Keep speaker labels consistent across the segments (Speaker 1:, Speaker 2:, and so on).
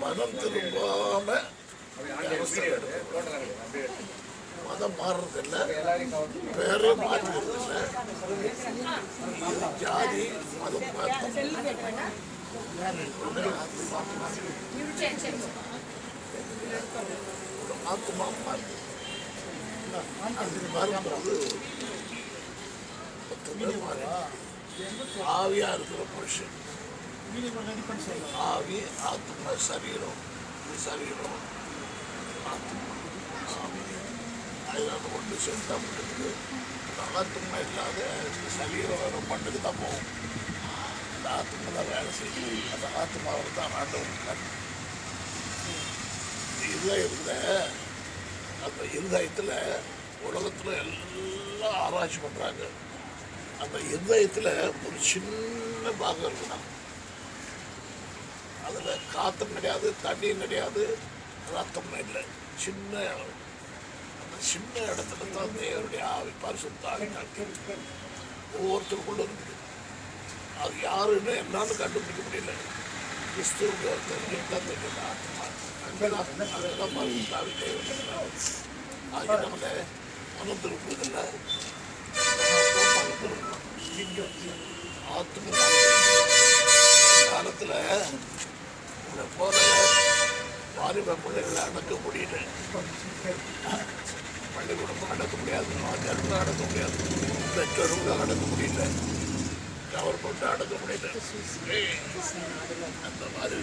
Speaker 1: மதம் திரும்பாம மதம் மாறுறது இல்ல பேரே மாற்றுறது இல்ல ஜாதி மதம் மாற்றம் ஆத்மா மாற்று அது மாறும்போது மொத்தமே மாறி ஆவியா இருக்கிற மனுஷன் ஆவி ஆத்மா சரீரம். இது சரீரம் ஆத்மா ஆவி. அதனால ஒன்று சேர்ந்தா முடியுது ஆத்மா இல்லாத சரீரம் வெறும் மண்ணுக்கு தான் போகும். அந்த ஆத்மா தான் வேலை செய்யும் அந்த ஆத்மாவில் தான் ஆண்டவர் இதுதான் இருந்த அந்த இருதயத்தில் உலகத்தில் எல்லாம் ஆராய்ச்சி பண்ணுறாங்க அந்த இருதயத்தில் ஒரு சின்ன பாகம் இருக்குதான் அதில் காற்றும் கிடையாது தண்ணியும் கிடையாது ரத்தம் இல்லை. சின்ன அந்த சின்ன இடத்துல தான் தேவருடைய ஆவி பரிசுத்தாவி காட்டி ஒவ்வொருத்தருக்குள்ள இருக்குது. அது யாருன்னு என்னன்னு கண்டுபிடிக்க முடியல. கிறிஸ்துவுக்கு தெரிஞ்சுதான் தெரியுது ஆத்மா. அங்கதான் அங்கதான் பரிசுத்த ஆவி தேவன் நம்மளை மனம் திருப்புவதில்லை ஆத்ம காலத்தில் இந்த போல வாலிப பிள்ளைகளை அடக்க முடியல. பள்ளிக்கூடமும் அடக்க முடியாது ஆச்சாரத்தில் அடக்க முடியாது. பெற்றோர்களும் அடக்க முடியல. கவர்மெண்ட் அடக்க முடியல. ஏய், அந்த மாதிரி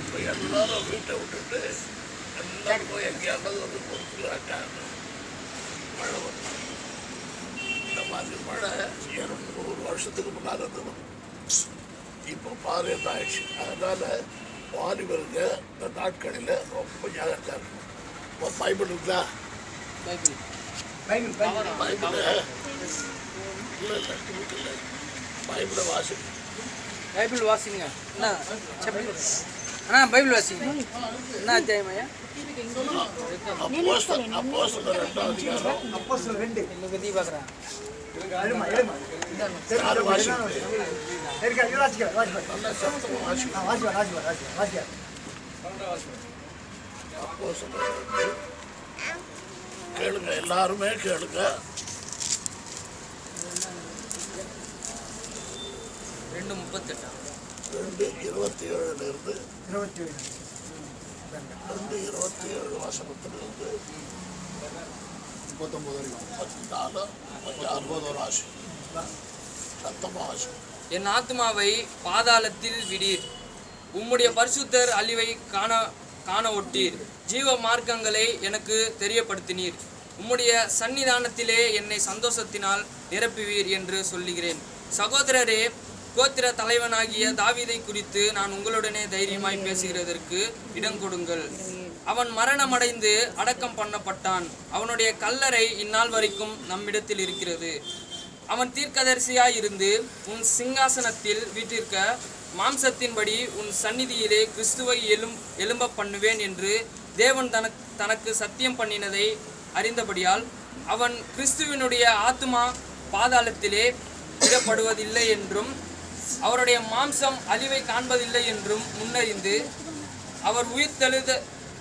Speaker 1: இப்போ எல்லாரும் வீட்டை விட்டுட்டு எல்லாரும் போய் எங்கேயாவது வந்து பொறுத்துக்கிறாங்க. மழை வந்து மாதிரி மழை இரநூறு வருஷத்துக்கு முன்னால் இருந்தது இப்போ பாதுகாப்பு ஆயிடுச்சு அதனால் வாலிபருங்க இந்த நாட்களில் ரொம்ப ஜாகிரதாக இருக்கும் ஒரு பைபிள் இருக்குதா பைபிள் பைபிள் இல்லை இல்லை இல்லை பைபிளை வாசிங்க.
Speaker 2: பைபிள் வாசிங்க என்ன அண்ணா பைபிள் வாசிங்க என்ன அத்தியாயம் ஐயா.
Speaker 1: அப்போஸ்தலர் ரெண்டாவது அப்போஸ்தலர்
Speaker 2: ரெண்டு. பற்றி பார்க்குறேன்
Speaker 1: கேளுங்க எல்லாருமே கேளுங்க.
Speaker 2: ரெண்டு முப்பத்தெட்டா?
Speaker 1: ரெண்டு இருபத்தி ஏழுல இருந்து ரெண்டு இருபத்தி ஏழு வசனத்திலிருந்து முப்பத்தொம்பது வரைக்கும் முப்பத்தி நாலு முப்பத்தி அறுபது ஒரு ஆசை சத்தமாக ஆசை
Speaker 2: என் ஆத்மாவை பாதாளத்தில் விடீர். உம்முடைய பரிசுத்தர் அழிவை காண காண ஒட்டீர். ஜீவ மார்க்கங்களை எனக்கு தெரியப்படுத்தினீர். உம்முடைய சன்னிதானத்திலே என்னை சந்தோஷத்தினால் நிரப்புவீர் என்று சொல்லுகிறேன். சகோதரரே கோத்திர தலைவனாகிய தாவிதை குறித்து நான் உங்களுடனே தைரியமாய் பேசுகிறதற்கு இடம் கொடுங்கள். அவன் மரணமடைந்து அடக்கம் பண்ணப்பட்டான். அவனுடைய கல்லறை இந்நாள் வரைக்கும் நம்மிடத்தில் இருக்கிறது. அவன் தீர்க்கதரிசியாய் இருந்து உன் சிங்காசனத்தில் வீட்டிற்க மாம்சத்தின்படி உன் சந்நிதியிலே கிறிஸ்துவை எழும் எழும்ப பண்ணுவேன் என்று தேவன் தனக்கு தனக்கு சத்தியம் பண்ணினதை அறிந்தபடியால் அவன் கிறிஸ்துவினுடைய ஆத்மா பாதாளத்திலே விடப்படுவதில்லை என்றும் அவருடைய மாம்சம் அழிவை காண்பதில்லை என்றும் முன்னறிந்து அவர் உயிர்த்தெழுத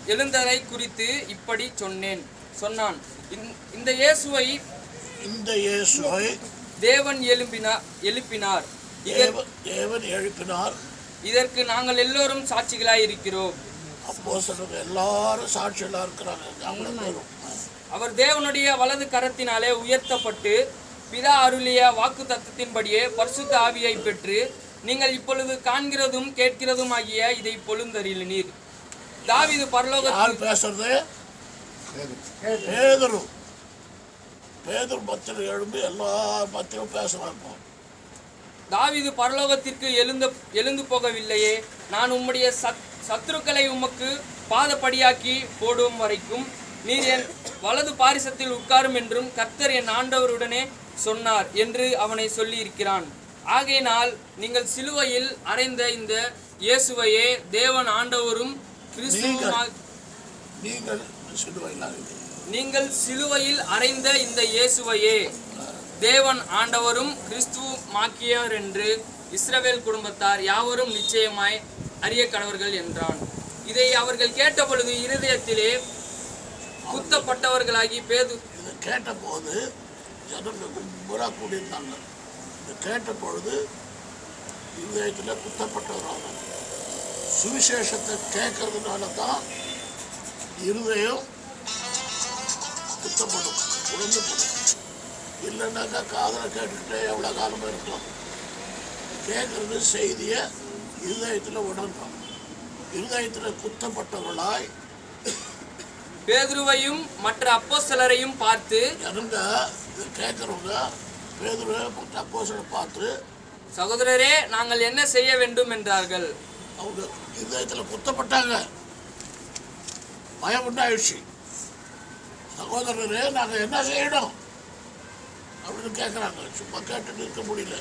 Speaker 2: எழுந்ததை குறித்து இப்படி சொன்னேன். சொன்னான். இந்த- இயேசுவை
Speaker 1: இந்த இயேசுவை
Speaker 2: தேவன் எழுப்பினார். எழுப்பினார்
Speaker 1: தேவன் எழுப்பினார்.
Speaker 2: இதற்கு நாங்கள் எல்லோரும் சாட்சிகளாய் இருக்கிறோம்.
Speaker 1: அப்போ எல்லாரும் இருக்கிறாங்க.
Speaker 2: அவர் தேவனுடைய வலது கரத்தினாலே உயர்த்தப்பட்டு பிதா அருளிய வாக்கு தத்தத்தின்படியே பரிசுத்த ஆவியை பெற்று நீங்கள் இப்பொழுது காண்கிறதும் கேட்கிறதும் ஆகிய இதை பொழுந்தறிலினீர் தாவீது பரலோகத்தில்
Speaker 1: பேசுறது? பேதரு. பேதர். மத்தியில் எழும்பி எல்லா மத்தியிலும் பேசுறாங்க
Speaker 2: தாவீது பரலோகத்திற்கு எழுந்த எழுந்து போகவில்லையே. நான் உம்முடைய சத் சத்துருக்களை உமக்கு பாதப்படியாக்கி போடும் வரைக்கும் நீர் என் வலது பாரிசத்தில் உட்காரும் என்றும் கர்த்தர் என் ஆண்டவருடனே சொன்னார் என்று அவனை சொல்லியிருக்கிறான். ஆகையினால் நீங்கள் சிலுவையில் அறைந்த இந்த இயேசுவையே தேவன் ஆண்டவரும்
Speaker 1: நீங்கள் சிலுவையில்
Speaker 2: நீங்கள் சிலுவையில் அறைந்த இந்த இயேசுவையே தேவன் ஆண்டவரும் கிறிஸ்துவுமாக்கியர் என்று இஸ்ரவேல் குடும்பத்தார் யாவரும் நிச்சயமாய் அறிய கடவர்கள் என்றான். இதை அவர்கள் கேட்டபொழுது இருதயத்திலே குத்தப்பட்டவர்களாகி பேது
Speaker 1: இதை கேட்டபோது ஜனங்கள் கும்பலாக கூடியிருந்தாங்க இதை கேட்ட பொழுது இருதயத்தில் குத்தப்பட்டவராக சுவிசேஷத்தை கேட்கறதுனால தான் இருதயம் குத்தப்படும் உணர்ந்துப்படும் இல்லைன்னாக்கா காதில் கேட்டுக்கிட்டே எவ்வளோ காலமாக இருக்கலாம். கேட்கறது செய்தியை இருதயத்தில் உணரணும். இருதயத்தில் குத்தப்பட்டவர்களாய்
Speaker 2: பேதுருவையும் மற்ற அப்போஸ்தலரையும் பார்த்து
Speaker 1: ஜனங்க இதை கேட்குறவங்க பேதுருவை அப்போசனை பார்த்து
Speaker 2: சகோதரரே நாங்கள் என்ன செய்ய வேண்டும்? என்றார்கள்.
Speaker 1: அவங்க இதயத்தில் குத்தப்பட்டாங்க. பயம் உண்டாயிடுச்சு. சகோதரரே நாங்கள் என்ன செய்யணும்? அப்படின்னு கேட்குறாங்க சும்மா கேட்டுட்டு இருக்க முடியல.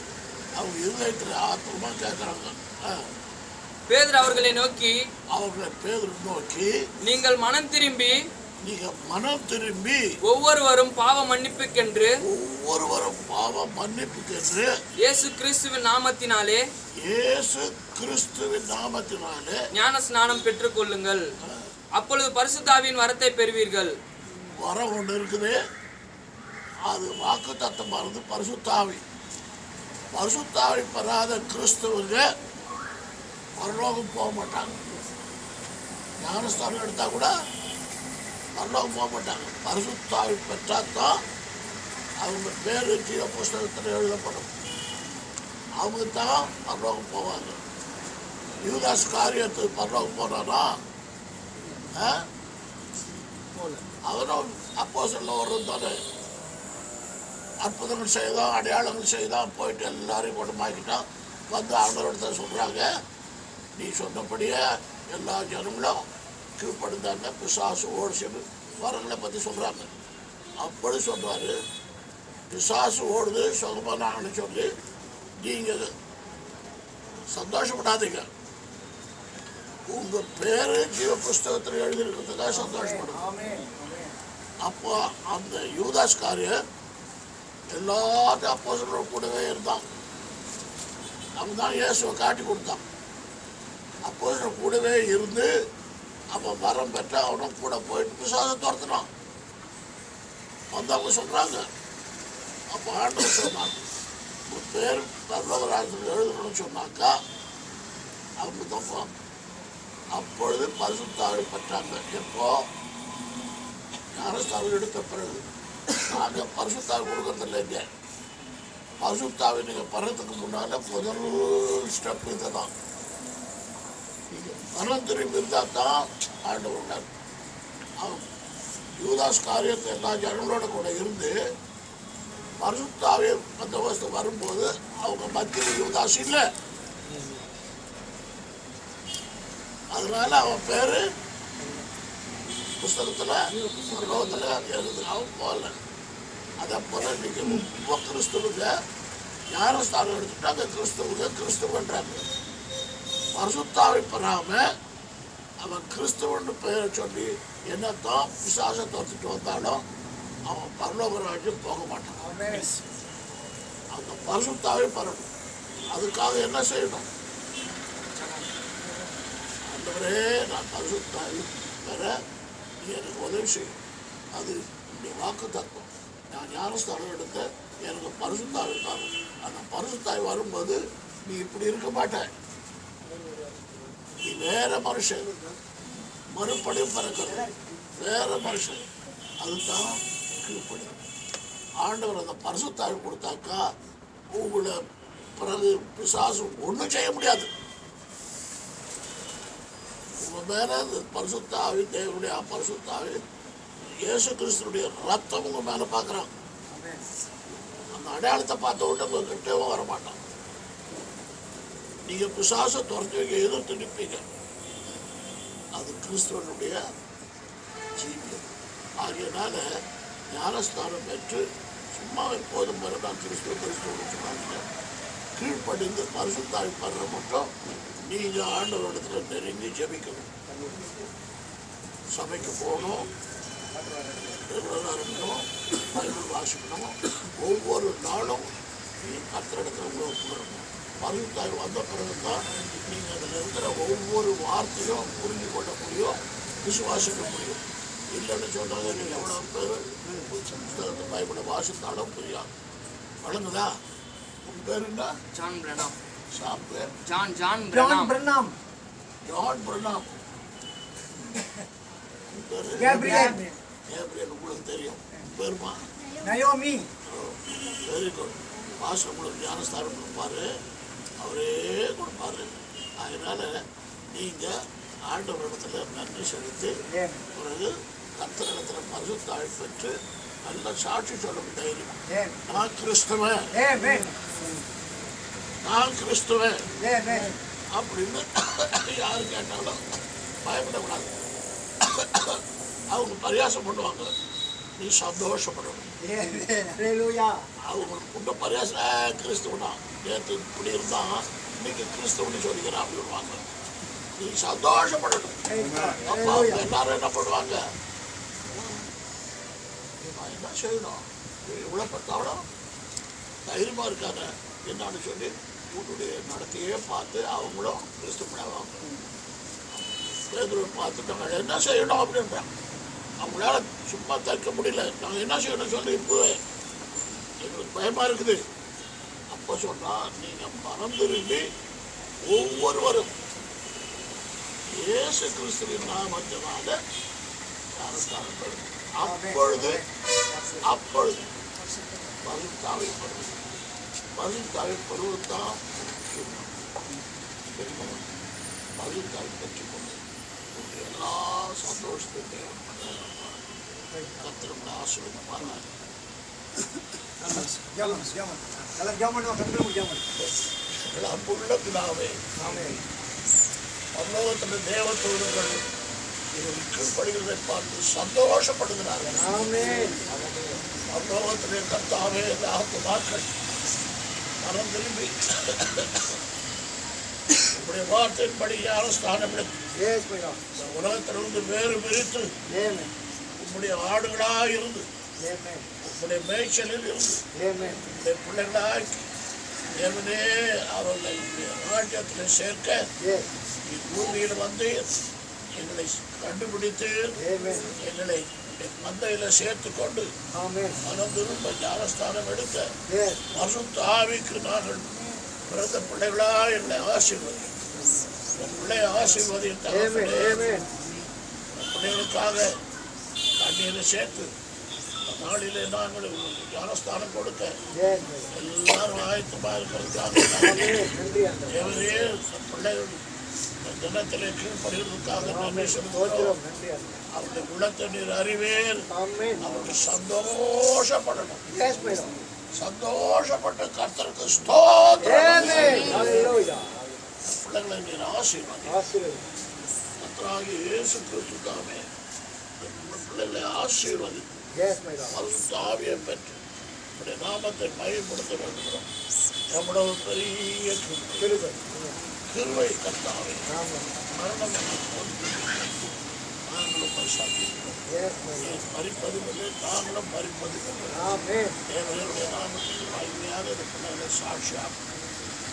Speaker 1: அவங்க இருதயத்தில் ஆத்திரமாக கேட்குறாங்க
Speaker 2: பேதுரு அவர்களை நோக்கி
Speaker 1: அவர்களை பேர் நோக்கி
Speaker 2: நீங்கள் மனம் திரும்பி
Speaker 1: நீங்கள் மனம் திரும்பி
Speaker 2: ஒவ்வொருவரும் பாவ மன்னிப்புக்கென்று
Speaker 1: ஒவ்வொருவரும் பாவம் மன்னிப்புக்கென்று
Speaker 2: இயேசு கிறிஸ்துவின் நாமத்தினாலே
Speaker 1: இயேசு கிறிஸ்துவின் நாமத்தினாலே
Speaker 2: ஞான ஸ்நானம் பெற்றுக்கொள்ளுங்கள். அப்பொழுது பரிசுத்தாவின் வரத்தை பெறுவீர்கள்.
Speaker 1: வரம் ஒன்று இருக்குது. அது வாக்கு தத்தமானது பரிசுத்தாவி. பரிசுத்தாவி பெறாத கிறிஸ்தவங்க பரலோகம் போக மாட்டாங்க. ஞானஸ்தானம் எடுத்தால் கூட பரலோகம் போக மாட்டாங்க பரிசுத்தாவி பெற்றால் தான் அவங்க பேர் ஜீவ புஸ்தகத்தில் எழுதப்படும். அவங்க தான் பரலோகம் போவாங்க. யூதாஸ் காரியத்துக்கு பரலோகம் போனாரா ஆ? அவரும் அப்போ சொல்ல வர்றது தானே அற்புதங்கள் செய்தோம் அடையாளங்கள் செய்தான் போயிட்டு எல்லாரையும் குணமாக்கிட்டோம் வந்து அவங்களோட சொல்கிறாங்க நீ சொன்னபடியே எல்லா ஜனங்களும் கீழ்படுந்தாங்க பிசாசு ஓடிச்சு வரங்களை பற்றி சொல்கிறாங்க அப்படி சொல்றாரு. பிசாசு ஓடுது சுகமானாங்கன்னு சொல்லி நீங்கள் சந்தோஷப்படாதீங்க. உங்கள் பேர் ஜீவ புஸ்தகத்தில் எழுதியிருக்கிறதுக்காக சந்தோஷப்படுங்க அப்போ அந்த யூதாஸ் எல்லாத்தையும் அப்போ கூடவே இருந்தான். அவன் தான் இயேசுவை காட்டி கொடுத்தான். அப்போ கூடவே இருந்து அவன் வரம் பெற்ற அவனும் கூட போயிட்டு பிசாசை துரத்துனான் வந்தவங்க சொல்கிறாங்க அப்போ ஆண்டவர் சொன்னாங்க உன் பேர் பரலோகராஜத்தில் எழுதணும்னு சொன்னாக்கா அவங்க தான் அப்பொழுது பரிசுத்தாவி பெற்றாங்க. எப்போ? ஞானஸ்தானம் எடுத்த பிறகு. நாங்கள் பரிசுத்தாவி கொடுக்கறதில்ல இங்கே. பரிசுத்தாவி நீங்கள் பரத்துக்கு முன்னால் முதல் ஸ்டெப் இதுதான். மனம் திரும்பி இருந்தால் தான் ஆண்டவர் உண்டார். அவன் யூதாஸ் காரியத்தை எல்லா ஜனங்களோட கூட இருந்து பரிசுத்தாவி பந்தோபஸ்து வரும்போது அவங்க மத்தியில் யூதாஸ் இல்லை. அதனால அவன் பேர் புஸ்தகத்தில் பரலோகத்துல எழுது போகல அதை போல இன்னைக்கு ரொம்ப கிறிஸ்துவுங்க ஞானஸ்தானம் எடுத்துட்டாங்க கிறிஸ்துவுக்கு கிறிஸ்துவன்றாங்க பரிசுத்தாவை பெறாம அவன் கிறிஸ்துவன்னு பெயரை சொல்லி என்னத்தான் பிசாசை தோத்துட்டு வந்தாலும் அவன் பரலோக ராஜ்யம் போக மாட்டான். அந்த பரிசுத்தாவை பெறணும் அதுக்காக என்ன செய்யணும்? ஆண்டவரே நான் பரிசுத்தாவி பெற நீ எனக்கு உதவி செய்யும். அது இந்த வாக்கு தத்துவம் நான் ஞானஸ்தானம் எடுத்த எனக்கு பரிசுத்தாவி தரும் அந்த பரிசுத்தாவி வரும்போது நீ இப்படி இருக்க மாட்ட. நீ வேற மனுஷன். மறுபடியும் பிறக்கிறது வேற மனுஷன். அதுதான் கீழ்ப்படி. ஆண்டவர் அந்த பரிசுத்தாய் கொடுத்தாக்கா உங்களை பிறகு பிசாசு ஒன்றும் செய்ய முடியாது. உங்க மேல அந்த பரிசுத்தாவி தேவனுடைய பரிசுத்தாவி இயேசு கிறிஸ்தனுடைய ரத்தம் உங்க மேல பார்க்குறான் அந்த அடையாளத்தை பார்த்த உடனே உங்கள் கிட்டேவும் வர நீங்கள் நீங்க பிசாசை துரத்தி வைக்க எதிர்த்து நிற்பீங்க. அது கிறிஸ்துவனுடைய ஜீவியம். ஆகியனால ஞானஸ்தானம் பெற்று சும்மா எப்போதும் வர நான் கிறிஸ்துவ கிறிஸ்துவ சொன்னாங்க கீழ்ப்படிந்து பரிசுத்தாவி படுற மட்டும் நீங்க ஆண்டவரிடத்துல நெருங்கி ஜபிக்கணும். சபைக்கு போகணும். இருக்கணும் பைபிள் வாசிக்கணும் ஒவ்வொரு நாளும் நீ இடத்துல உங்களை ஒப்புக்கணும் மருந்தாய் வந்த பிறகு தான் நீங்கள் அதில் இருக்கிற ஒவ்வொரு வார்த்தையும் புரிஞ்சு கொள்ள முடியும் விசுவாசிக்க முடியும். இல்லைன்னு சொன்னாங்க நீங்கள் எவ்வளோ பேர் புத்தகத்தை பைபிளை வாசித்தாலும் புரியாது. வழங்குதா? உன் பேர் என்ன?
Speaker 2: ஜான் பிரணாம்.
Speaker 1: சாம் பேர்?
Speaker 2: John John
Speaker 3: John
Speaker 2: Pranam.
Speaker 3: Pranam.
Speaker 1: John Pranam. உன் பேரு?
Speaker 3: கேப்ரியல்.
Speaker 1: ஏப்ரியல் உங்களுக்கு தெரியும். உன் பேருமா?
Speaker 3: நயோமி.
Speaker 1: வெரி குட் பாஸ்டர் உங்களுக்கு ஞானஸ்தானம் கொடுப்பாரு. அவரே கொடுப்பாரு. அதனால நீங்கள் ஆண்டவரிடத்துல நன்றி செலுத்தி பிறகு கர்த்தரிடத்தில் மருதாள் பெற்று நல்ல சாட்சி சொல்லும் தைரியம். நான் கிறிஸ்தவன் நான் கிறிஸ்தவன் அப்படின்னு யாரு கேட்டாலும் பயப்படக்கூடாது. அவங்க பரியாசம் பண்ணுவாங்க. நீ அவங்களுக்கு உண்ட பரியாசம் "ஆ, கிறிஸ்துவனா நேற்று இப்படி இருந்தான் இன்னைக்கு கிறிஸ்துவனு சொல்லிக்கிறான் அப்படின்வாங்க நீ சந்தோஷப்படணும் அப்பா அவங்க எல்லாரும் என்ன பண்ணுவாங்க நான் என்ன செய்யணும் இவ்வளோ பத்தாவடம் தைரியமா இருக்காங்க என்னன்னு சொல்லி உன்னுடைய நடத்தையே பார்த்து அவங்களும் கிறிஸ்துவனாவாங்க பார்த்துட்டாங்க என்ன செய்யணும் அப்படின்றாங்க அவங்களால சும்மா தற்க முடியல. நாங்கள் என்ன செய்யணும் சொல்லி இப்போவே. எங்களுக்கு பயமா இருக்குது. அப்போ சொன்னா நீங்க மனம் ஒவ்வொருவரும். இயேசு கிறிஸ்துவின் நாமத்தினால ஞானஸ்தானம் அப்பொழுது அப்பொழுது பரிந்தாவை பருவம் பரிந்தாவை பருவம் தான் பரிந்தாவை பற்றி எல்லா சந்தோஷத்தையும் கத்திரம் ஆசிரியப்பாங்க
Speaker 3: ஜெபம் ஜெபம் எல்லாம் ஜெபம்
Speaker 1: கீழ்ப்படுகிறதை பார்த்து சந்தோஷப்படுகிறார்கள்
Speaker 3: ஆமென்.
Speaker 1: பரலோகத்திலே கர்த்தாவே இந்த மனம் திரும்பி உங்களுடைய வார்த்தையின்படி ஞானஸ்தானம் எடுத்து உலகத்திலிருந்து வேறு பிரித்து உம்முடைய ஆடுகளாக இருந்து உம்முடைய மேய்ச்சலில் இருந்து உம்முடைய பிள்ளைகளாக்கி தேவனே அவர்களை ராஜ்யத்தில் சேர்க்க பூமியில் வந்து எங்களை கண்டுபிடித்து எங்களை மந்தையில் சேர்த்து கொண்டு
Speaker 3: ஆமென்
Speaker 1: மனம் திரும்ப ஞானஸ்தானம் எடுக்க
Speaker 3: எஸ்
Speaker 1: பசுத்த ஆவிக்கு நாங்கள் பிறந்த பிள்ளைகளா எங்களை ஆசீர்வதி பிள்ளையை ஆசீர்வதி
Speaker 3: ஆமென்
Speaker 1: தகப்பனே.
Speaker 3: ஆமென்
Speaker 1: என் பிள்ளைகளுக்காக கண்ணீரை சேர்த்து நாளிலே நாங்கள் ஞானஸ்தானம் கொடுக்க எல்லாரும் ஆயத்தமாக இருக்கிறதுக்காக இந்த பிள்ளைகள் தினத்திலே கீழ்ப்படுகிறதுக்காக நன்றி
Speaker 3: ஆண்டவரே
Speaker 1: அவருடைய உள்ளத்தை நீர் அறிவேன். அவர்கள் சந்தோஷப்படணும். சந்தோஷப்பட்ட கர்த்தருக்கு ஸ்தோத்திரம். பிள்ளைகளை நீர் ஆசீர்வாதி கர்த்தராகி இயேசு கிறிஸ்து தாமே பிள்ளைகளை ஆசீர்வதி தாவியை பெற்று உடைய நாமத்தை பயன்படுத்த வேண்டும் எவ்வளவு பெரிய கிருபை கர்த்தாவே
Speaker 3: ஆமென்
Speaker 1: மரணம் என்னை கொண்டு நாங்களும்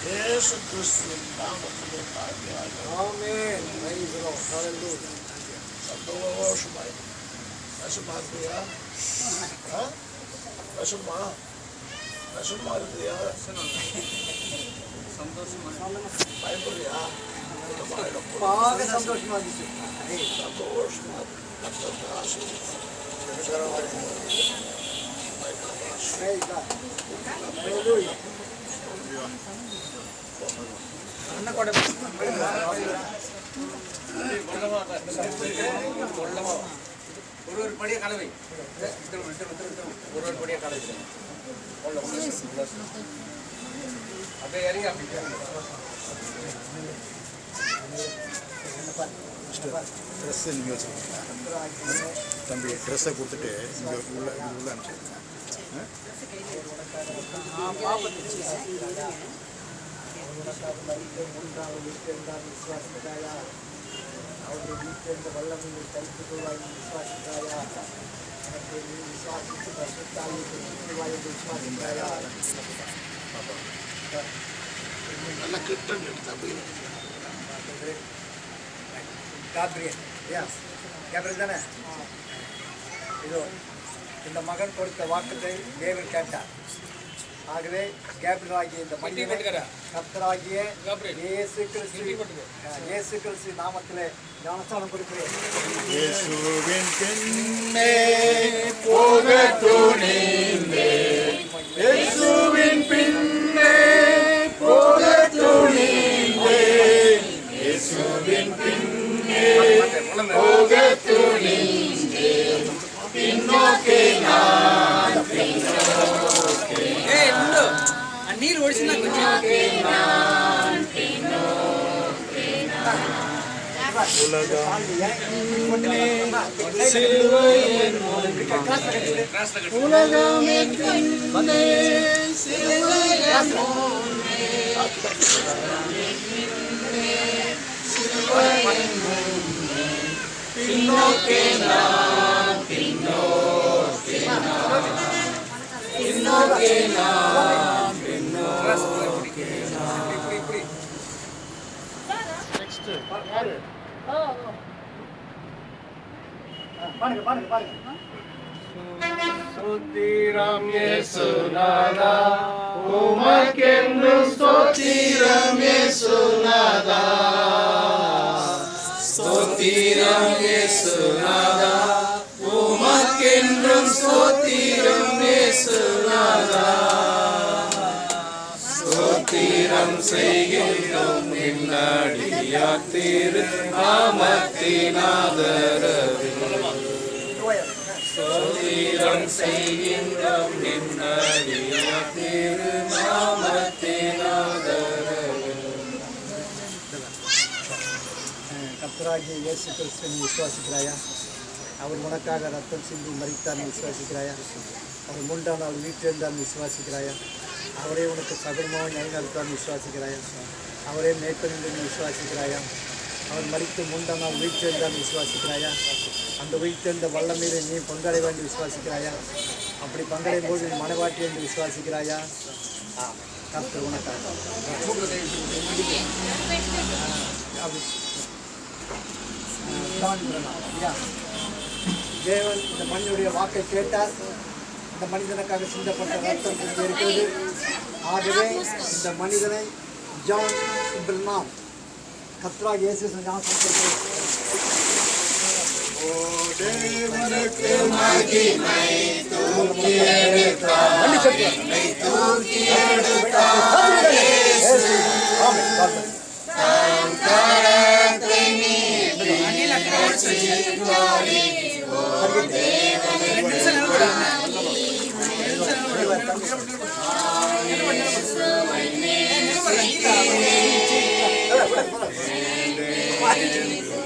Speaker 3: 예수 그리스도의
Speaker 1: 나머지에 가게 하여
Speaker 3: 아멘 praise the Lord hallelujah
Speaker 1: 산도가 오시마이 다시
Speaker 3: 말고야 어?
Speaker 1: 다시 마 다시 말고야 സന്തോഷമാണ് ബൈബിളിയാ പാകെ സന്തോഷമാക്കി സന്തോഷമാക്കി
Speaker 3: Praise God. Hallelujah.
Speaker 4: ஒரு ஒரு படிய கலவை ஒரு ஒரு படிய கலவை அப்படியே இறங்கி அப்படி
Speaker 5: ட்ரெஸ்ஸு நீங்கள் வச்சுருக்கீங்களா தம்பி ட்ரெஸ்ஸை கொடுத்துட்டு இங்கே உள்ள இது உள்ள அனுப்பிச்சிருக்கீங்க
Speaker 3: அவருடைய வீட்டிலிருந்து வல்லமையை கைத்துக்கொள்வாய் விசுவாசிக்கிறாயா எனக்கு விசுவாசித்து பரிசுத்தாவி வாய்ப்பு விசுவாசிக்கிறாயா
Speaker 1: நல்ல கிட்ட தம்பி
Speaker 3: காப்ரியல் யா கேப்ரியல் தானே இதோ இந்த மகன் கொடுத்த வாக்குத்தை தேவன் கேட்டார் ஆகவே கேப்ரியல் ஆகிய இந்த மனிதனை கர்த்தராகிய இயேசு கிறிஸ்து. இயேசு கிறிஸ்து நாமத்திலே ஞானஸ்தானம் கொடுக்கிறேன்.
Speaker 6: இயேசுவின் பின்னே இயேசுவின் பின்னே போகத்துணிந்தே இயேசுவின் பின்னே போகத்துணிந்தே பின்னோக்கே நான். ఒడిసినా பின்னோக்கே நான் பின்னோக்கே நான் பின்னோக்கே நான்
Speaker 3: பாருங்க பாருங்க பாருங்க
Speaker 6: ஸ்தோத்திரம் இயேசுநாதா உமக்கென்று ஸ்தோத்திரம் இயேசுநாதா ஸ்தோத்திரம் இயேசுநாதா உமக்கென்றும் ஸ்தோத்திரம் இயேசுநாதா ஸ்தோத்திரம் செய்கின்றோம் நின்னடியா திரு நாமத்தினாதரவில் ஸ்தோத்திரம் செய்கின்றோம் நின்னடிய திருநாமத்தினாதரவில்
Speaker 3: கர்த்தராகிய இயேசு கிறிஸ்துவை விசுவாசிக்கிறாயா? அவர் உனக்காக ரத்தம் சிந்தி மறித்தார் விசுவாசிக்கிறாயா? அவர் மூன்றாம் நாள் வீட்டிலிருந்தார் விசுவாசிக்கிறாயா? அவரே உனக்கு சகலமாக நிலைநிறுத்தார் விசுவாசிக்கிறாயா? அவரே மேற்கொண்டு விசுவாசிக்கிறாயா? அவர் மறித்து மூன்றாம் நாள் வீட்டிலிருந்தார் விசுவாசிக்கிறாயா? அந்த உயிர்த்தெழுந்த வல்லமையில நீ பங்கடைய வேண்டி விசுவாசிக்கிறாயா? அப்படி பங்கடையும் போது நீ மனவாட்டி என்று விசுவாசிக்கிறாயா? ஆ, உனக்காக. அப்படி தேவன் இந்த மனிதனுடைய வாக்கை கேட்டார். இந்த மனிதனுக்காக சிந்தப்பட்ட ரத்தம் இருக்கிறது. ஆகவே இந்த மனிதனை ஜான் இப்ரனாம் கத்ரா இயேசு ஞாபகம் கொடுக்கிறேன்.
Speaker 6: தேவனுக்கு மகிமை தூக்கி எடுத்தார்
Speaker 3: மன்னிச்சிருக்கிறேன். இயேசு. ஆமென். God bless you. கர்த்தராகிய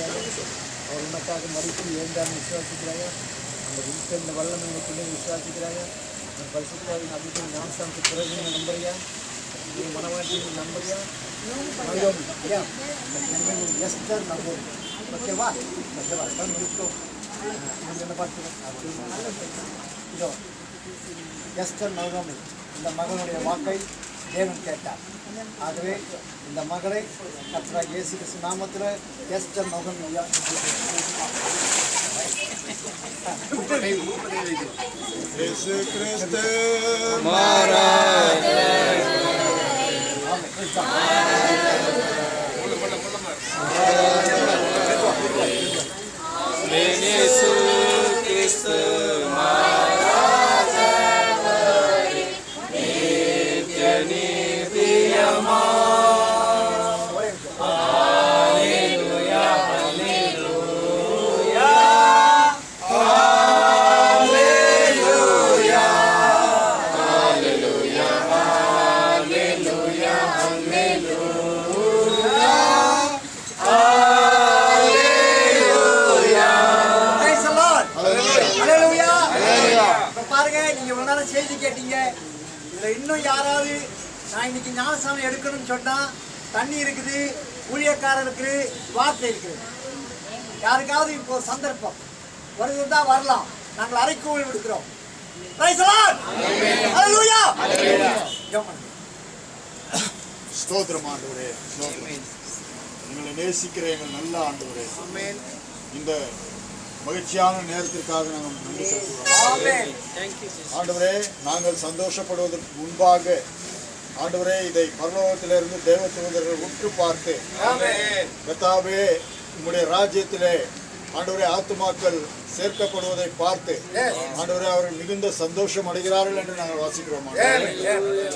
Speaker 3: சிந்தனான்னு விசுவாசிக்கிறார்கள் அவர் உனக்காக மறித்து எழுந்தான்னு விசுவாசிக்கிறார்கள் அந்த வீட்டில் இந்த வல்லம் உனக்குள்ளே விசுவாசிக்கிறார்கள் அந்த பரிசுத்தாவின் அபிஷேகம் ஞானஸ்தானத்துக்கு பிறகு நீ நம்புறியா? நீ மனவாட்டியை நம்புறியா? நம்பும் இல்லையா இனிமேல் நீ நம்பும். ஓகேவா? ஓகேவா? கண் முடிக்கும் என்ன பார்த்துக்கோ இதோ எஸ்டர் நவகாமி இந்த மகனுடைய வாக்கை தேவன் கேட்டார். ஆகவே இந்த மகளை கத்ரா இயேசு கிறிஸ்து நாமத்தில் எஸ்டர் நவமி
Speaker 6: இயேசு கிறிஸ்து இயேசு கிறிஸ்து
Speaker 3: ஊழியக்காரருக்கு வார்த்தை இருக்குது. யாருக்காவது இப்போ ஒரு சந்தர்ப்பம் வருது தான் வரலாம். நாங்கள் அறைக்கூவல் விடுக்கிறோம்.
Speaker 5: ஸ்தோத்திரம் ஆண்டவரே. எங்களை நேசிக்கிற எங்கள் நல்ல ஆண்டவரே. இந்த மகிழ்ச்சியான நேரத்திற்காக நாங்கள் நன்றி செலுத்துகிறோம்.
Speaker 3: ஆமென்.
Speaker 5: ஆண்டவரே நாங்கள் சந்தோஷப்படுவதற்கு முன்பாக ஆண்டவரே இதை பரலோகத்திலிருந்து தேவ தூதர்கள் உற்று பார்த்து கர்த்தாவே உம்முடைய ராஜ்யத்திலே ஆண்டவரே ஆத்துமாக்கள் சேர்க்கப்படுவதை பார்த்து ஆண்டவரே அவர்கள் மிகுந்த சந்தோஷம் அடைகிறார்கள் என்று நாங்கள் வாசிக்கிறோம்.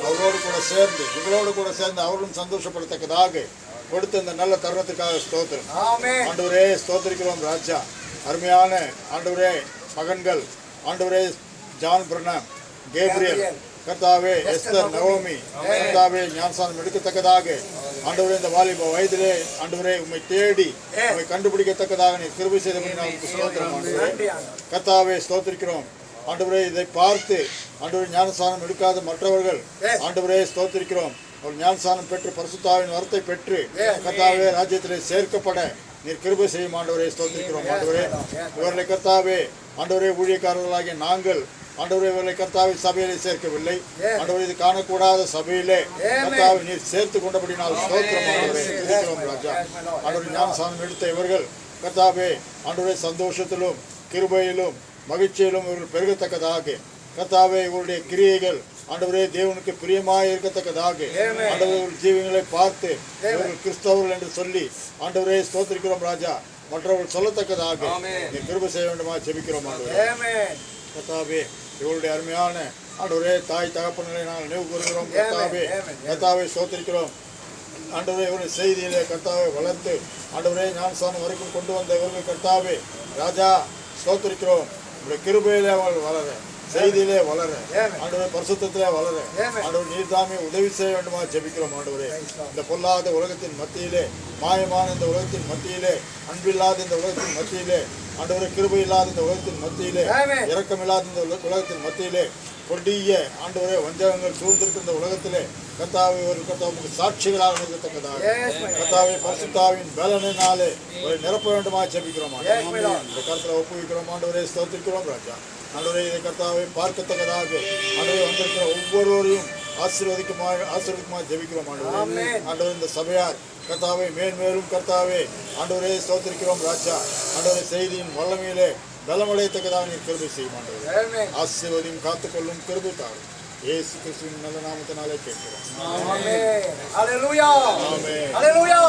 Speaker 5: அவரோடு கூட சேர்ந்து எங்களோடு கூட சேர்ந்து அவர்களும் சந்தோஷப்படத்தக்கதாக கொடுத்த இந்த நல்ல தருணத்துக்காக ஸ்தோத்திரம். ஆண்டவரே ஸ்தோத்திரிக்கிறோம் ராஜா. அருமையான ஆண்டவரே மகன்கள். ஆண்டவரே ஜான் பிரணம் கேப்ரியல். கர்த்தாவே எஸ்தர் நவோமி. கர்த்தாவே ஞானசானம் எடுக்கத்தக்கதாக. ஆண்டவரே இந்த வாலிப வயதிலே ஆண்டவரே உம்மை தேடி உம்மை கண்டுபிடிக்கத்தக்கதாக நீ கிருபை ஆண்டவரே. கர்த்தாவே ஸ்தோத்திரிக்கிறோம். ஆண்டவரே இதை பார்த்து ஆண்டவரே ஞானஸ்தானம் எடுக்காத மற்றவர்கள் ஆண்டவரே ஸ்தோத்திரிக்கிறோம். ஒரு ஞானஸ்தானம் பெற்று பரிசுத்தாவின் வரத்தை பெற்று கர்த்தாவே ராஜ்யத்திலே சேர்க்கப்பட நீர் கிருபை செய்யும் ஆண்டவரே ஸ்தோத்திரிக்கிறோம். ஆண்டவரே இவர்களை கர்த்தாவே ஆண்டவரே ஊழியக்காரர்களாகிய நாங்கள் ஆண்டவரே இவர்களை கர்த்தாவை சபையிலே சேர்க்கவில்லை. ஆண்டவரே இது காணக்கூடாத சபையிலே கர்த்தாவை நீர் சேர்த்து கொண்டபடினால் ஆண்டவரே. துதிக்கிறோம் ராஜா. ஆண்டவரே ஞானஸ்தானம் எடுத்த இவர்கள் கர்த்தாவே ஆண்டவரே சந்தோஷத்திலும் கிருபையிலும் மகிழ்ச்சியிலும் இவர்கள் பெருகத்தக்கதாக கர்த்தாவே இவருடைய கிரியைகள் ஆண்டவரே தேவனுக்கு பிரியமாய் இருக்கத்தக்கதாக ஆண்டவரே ஜீவங்களை பார்த்து இவர்கள் கிறிஸ்தவர்கள் என்று சொல்லி ஆண்டவரே ஸ்தோத்திரிக்கிறோம் ராஜா. மற்றவர்கள் சொல்லத்தக்கதாக நீ கிருபை செய்ய வேண்டுமா? ஜெபிக்கிறோம். கர்த்தாவே இவருடைய அருமையான ஆண்டவரே தாய் தகப்பன்களை நாங்கள் நினைவு கூறுகிறோம். கர்த்தாவே கர்த்தாவை ஸ்தோத்திரிக்கிறோம் ஆண்டவரே இவருடைய செய்தியிலே கர்த்தாவை வளர்த்து ஆண்டவரே ஞானஸ்தானம் வரைக்கும் கொண்டு வந்த இவர்கள் கர்த்தாவே ராஜா ஸ்தோத்திரிக்கிறோம் உங்களுடைய கிருபையிலே அவள் வளர. செய்தியிலே வளர ஆண்டவரே பரிசுத்தத்திலே வளர ஆண்டவர் நீர்தாமே உதவி செய்ய வேண்டுமா ஜெபிக்கிறோம் ஆண்டவரே இந்த பொல்லாத உலகத்தின் மத்தியிலே மாயமான இந்த உலகத்தின் மத்தியிலே அன்பில்லாத இந்த உலகத்தின் மத்தியிலே ஆண்டவரே கிருபை இல்லாத இந்த உலகத்தின் மத்தியிலே
Speaker 3: ஆமென்.
Speaker 5: இரக்கமில்லாத இந்த உல- உலகத்தின் மத்தியிலே கொடிய ஆண்டவரே வஞ்சகங்கள் சூழ்ந்திருக்கிற இந்த உலகத்திலே கர்த்தாவை ஒரு கர்த்தாவுக்கு சாட்சிகளாக
Speaker 3: Lord.
Speaker 5: கர்த்தாவை பரிசுத்தாவின் பலனினாலே ஒரு நிரப்ப வேண்டுமா ஜெபிக்கிறோம். இந்த கருத்துல ஒப்புவிக்கிறோம் ஆண்டவரே ஸ்தோத்திரிக்கிறோம் ராஜா நல்லதை கர்த்தாவை பார்க்கத்தக்கதாக அன்றே வந்திருக்கிற ஒவ்வொருவரையும் ஆசீர்வதிக்குமாறு ஆசீர்வதிக்குமாறு ஜெபிக்கிறோம் ஆண்டவரே. ஆண்டவர் இந்த சபையார் கர்த்தாவை மேன்மேலும் கர்த்தாவே ஆண்டவரே சோத்திருக்கிறோம் ராஜா. ஆண்டவரே செய்தியின் வல்லமையிலே பலமடையத்தக்கதாக நீர் கிருபை செய்ய ஆண்டவரே. ஆசீர்வதியும் காத்துக்கொள்ளும் கிருபைக்காரன் இயேசு கிருஷ்ணன் நல்ல நாமத்தினாலே கேட்கிறோம்.
Speaker 3: ஆமென். ஹalleluya.